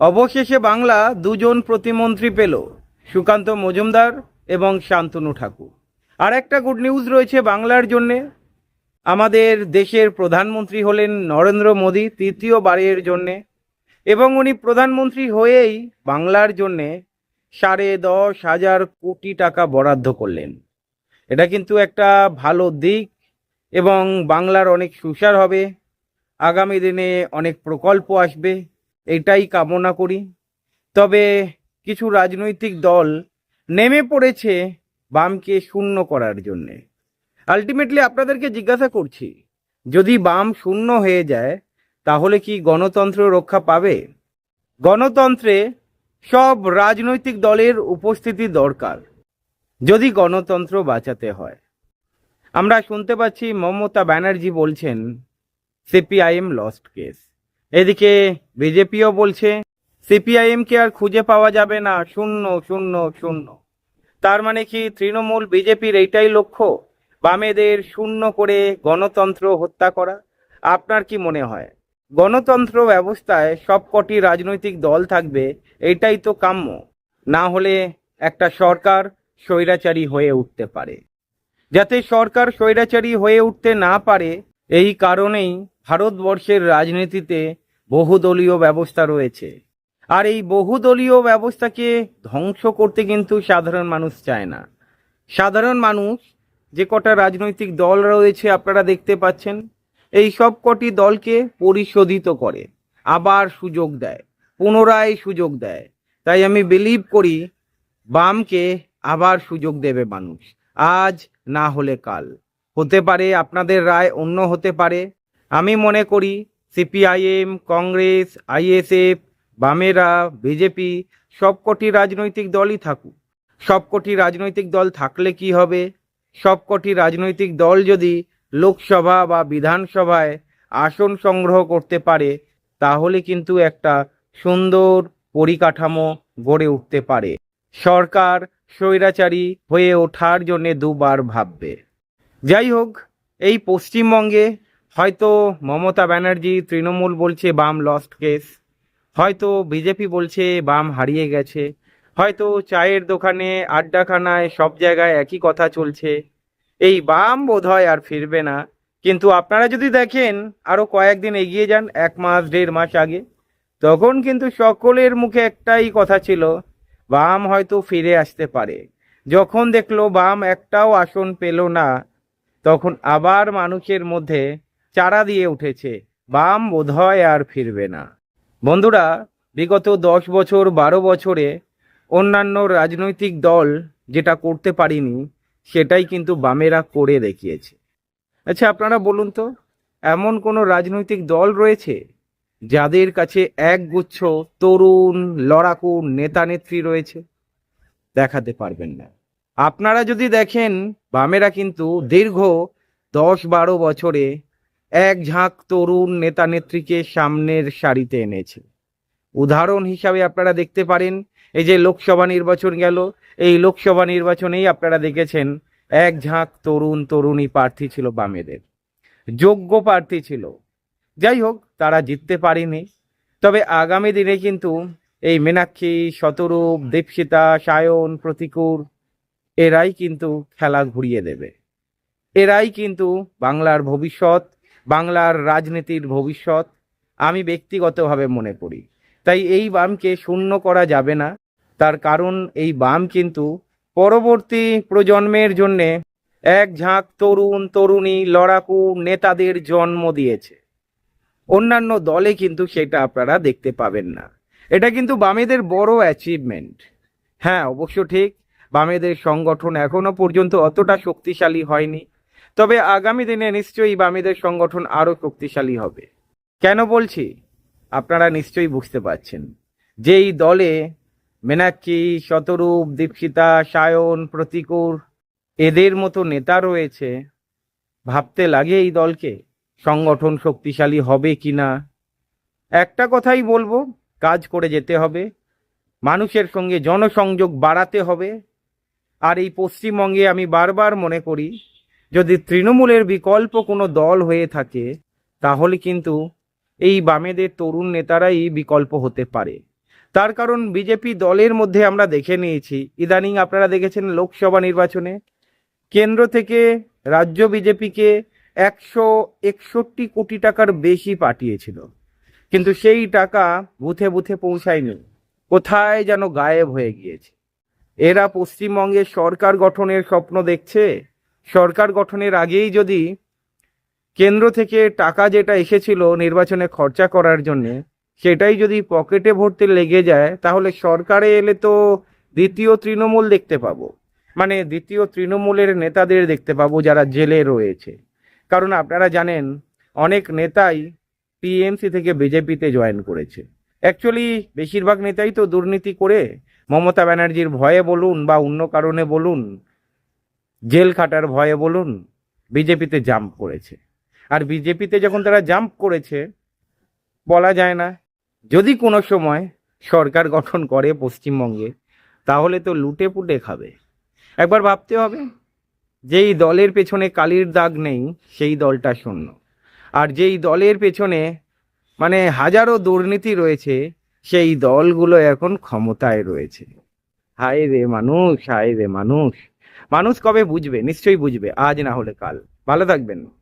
অবশেষে বাংলা দুজন প্রতিমন্ত্রী পেল, সুকান্ত মজুমদার এবং শান্তনু ঠাকুর। আর একটা গুড নিউজ রয়েছে বাংলার জন্যে। আমাদের দেশের প্রধানমন্ত্রী হলেন নরেন্দ্র মোদী তৃতীয়বারের জন্যে, এবং উনি প্রধানমন্ত্রী হয়েই বাংলার জন্যে সাড়ে দশ হাজার কোটি টাকা বরাদ্দ করলেন। এটা কিন্তু একটা ভালো দিক, এবং বাংলার অনেক সুসার হবে। আগামী দিনে অনেক প্রকল্প আসবে। এটাই কামনা করি। তবে কিছু রাজনৈতিক দল নেমে পড়েছে বামকে শূন্য করার জন্যে। আলটিমেটলি আপনাদেরকে জিজ্ঞাসা করছি, যদি বাম শূন্য হয়ে যায়, তাহলে কি গণতন্ত্র রক্ষা পাবে? গণতন্ত্রে সব রাজনৈতিক দলের উপস্থিতি দরকার, যদি গণতন্ত্র বাঁচাতে হয়। আমরা শুনতে পাচ্ছি মমতা ব্যানার্জি বলছেন, সিপিআইএম লস্ট কেস এদিকে বিজেপিও বলছে, সিপিআইএম কে আর খুঁজে পাওয়া যাবে না, শূন্য শূন্য শূন্য। তার মানে কি তৃণমূল, বিজেপির এইটাই লক্ষ্য? বামেদের শূন্য করে গণতন্ত্র হত্যা করা? আপনার কি মনে হয়? গণতন্ত্র ব্যবস্থায় সবকটি রাজনৈতিক দল থাকবে, এটাই তো কাম্য। না হলে একটা সরকার স্বৈরাচারী হয়ে উঠতে পারে। যাতে সরকার স্বৈরাচারী হয়ে উঠতে না পারে, এই কারণেই ভারতবর্ষের রাজনীতিতে বহুদলীয় ব্যবস্থা রয়েছে। আর এই বহুদলীয় ব্যবস্থাকে ধ্বংস করতে কিন্তু সাধারণ মানুষ চায় না। সাধারণ মানুষ, যে কটা রাজনৈতিক দল রয়েছে আপনারা দেখতে পাচ্ছেন, এই সব কটি দলকে পরিশোধিত করে, আবার সুযোগ দেয়, পুনরায় সুযোগ দেয়। তাই আমি বিলিভ করি, বামকে আবার সুযোগ দেবে মানুষ। আজ না হলে কাল। হতে পারে আপনাদের রায় অন্য হতে পারে আমি মনে করি সিপিআইএম, কংগ্রেস, আইএসএফ, বামেরা, বিজেপি সবকটি রাজনৈতিক দলই থাকুক। সবকটি রাজনৈতিক দল থাকলে কি হবে? সবকটি রাজনৈতিক দল যদি লোকসভা বা বিধানসভায় আসন সংগ্রহ করতে পারে, তাহলে কিন্তু একটা সুন্দর পরিকাঠামো গড়ে উঠতে পারে। সরকার স্বৈরাচারী হয়ে ওঠার জন্য দুবার ভাববে। যাই হোক, এই পশ্চিমবঙ্গে হয়তো মমতা ব্যানার্জি তৃণমূল বলছে বাম লস্ট কেস হয়তো বিজেপি বলছে বাম হারিয়ে গেছে, হয়তো চায়ের দোকানে আড্ডাখানায় সব জায়গায় একই কথা চলছে। এই বাম বোধহয় আর ফিরবে না। কিন্তু আপনারা যদি দেখেন আরও কয়েকদিন এগিয়ে যান, এক মাস, দেড় মাস আগে, তখন কিন্তু সকলের মুখে একটাই কথা ছিল, বাম হয়তো ফিরে আসতে পারে। যখন দেখল বাম একটাও আসন পেল না, তখন আবার মানুষের মধ্যে চারা দিয়ে উঠেছে। বাম বোধহয় আর ফিরবে না। বন্ধুরা, বিগত দশ বছর, বারো বছরে অন্যান্য রাজনৈতিক দল যেটা করতে পারিনি, সেটাই কিন্তু বামেরা করে দেখিয়েছে। আচ্ছা আপনারা বলুন তো, এমন কোনো রাজনৈতিক দল রয়েছে যাদের কাছে একগুচ্ছ তরুণ, লড়াকু, নেতা, নেত্রী রয়েছে? দেখাতে পারবেন না। আপনারা যদি দেখেন, বামেরা কিন্তু দীর্ঘ দশ বারো বছরে এক ঝাঁক তরুণ নেতা নেত্রীকে সামনের সারিতে এনেছে। উদাহরণ হিসাবে আপনারা দেখতে পারেন, এই যে লোকসভা নির্বাচন গেল, এই লোকসভা নির্বাচনেই আপনারা দেখেছেন এক ঝাঁক তরুণ তরুণী প্রার্থী ছিল বামেদের। যোগ্য প্রার্থী ছিল। যাই হোক, তারা জিততে পারেনি। তবে আগামী দিনে কিন্তু এই মীনাক্ষী, শতরূপ, দীপশিতা, সায়ন, প্রতিকূর, এরাই কিন্তু খেলা ঘুরিয়ে দেবে। এরাই কিন্তু বাংলার ভবিষ্যৎ বাংলার রাজনীতির ভবিষ্যৎ আমি ব্যক্তিগতভাবে মনে করি। তাই এই বামকে শূন্য করা যাবে না। তার কারণ এই বাম কিন্তু পরবর্তী প্রজন্মের জন্যে এক ঝাঁক তরুণ তরুণী লড়াকু নেতাদের জন্ম দিয়েছে। অন্যান্য দলে কিন্তু সেটা আপনারা দেখতে পাবেন না। এটা কিন্তু বামেদের বড় অ্যাচিভমেন্ট হ্যাঁ অবশ্য ঠিক, বামেদের সংগঠন এখনও পর্যন্ত অতটা শক্তিশালী হয়নি। তবে আগামী দিনে নিশ্চয়ই বামেদের সংগঠন আরও শক্তিশালী হবে। কেন বলছি? আপনারা নিশ্চয়ই বুঝতে পারছেন। যেই দলে মেনাক্ষী, শতরূপ, দীপশিতা, সায়ন, প্রতিকূর এদের মতো নেতা রয়েছে, ভাবতে লাগে এই দলকে সংগঠন শক্তিশালী হবে কি না? একটা কথাই বলব, কাজ করে যেতে হবে, মানুষের সঙ্গে জনসংযোগ বাড়াতে হবে। আর এই পশ্চিমবঙ্গে আমি বারবার মনে করি যদি তৃণমূলের বিকল্প কোনো দল হয়ে থাকে, তাহলে কিন্তু এই বামেদের তরুণ নেতারাই বিকল্প হতে পারে। তার কারণ বিজেপি দলের মধ্যে আমরা দেখে নিয়েছি। ইদানিং আপনারা দেখেছেন লোকসভা নির্বাচনে কেন্দ্র থেকে রাজ্য বিজেপিকে একশো একষট্টি কোটি টাকার বেশি পাঠিয়েছিল। কিন্তু সেই টাকা বুথে বুথে পৌঁছায়নি। কোথায় যেন গায়েব হয়ে গিয়েছে। এরা পশ্চিমবঙ্গে সরকার গঠনের স্বপ্ন দেখছে? সরকার গঠনের আগেই যদি কেন্দ্র থেকে টাকা যেটা এসেছিল নির্বাচনে খরচা করার জন্য, সেটাই যদি পকেটে ভরতে লেগে যায়, তাহলে সরকারে এলে তো দ্বিতীয় তৃণমূল দেখতে পাবো। মানে দ্বিতীয় তৃণমূলের নেতাদের দেখতে পাবো যারা জেলে রয়েছে। কারণ আপনারা জানেন, অনেক নেতাই পিএমসি থেকে বিজেপিতে জয়েন করেছে। অ্যাকচুয়ালি বেশিরভাগ নেতাই তো দুর্নীতি করে মমতা ব্যানার্জির ভয়ে বলুন বা অন্য কারণে বলুন জেল খাটার ভয়ে বলুন, বিজেপিতে জাম্প করেছে। আর বিজেপিতে যখন তারা জাম্প করেছে, বলা যায় না, যদি কোনো সময় সরকার গঠন করে পশ্চিমবঙ্গে, তাহলে তো লুটে পুটে খাবে। একবার ভাবতে হবে, যেই দলের পেছনে কালির দাগ নেই, সেই দলটা শূন্য। আর যেই দলের পেছনে মানে হাজারো দুর্নীতি রয়েছে, সেই দলগুলো এখন ক্ষমতায় রয়েছে। হায় রে মানুষ, হায় রে মানুষ। মানুষ কবে বুঝবে? নিশ্চয়ই বুঝবে। আজ না হলে কাল। ভালো থাকবেন।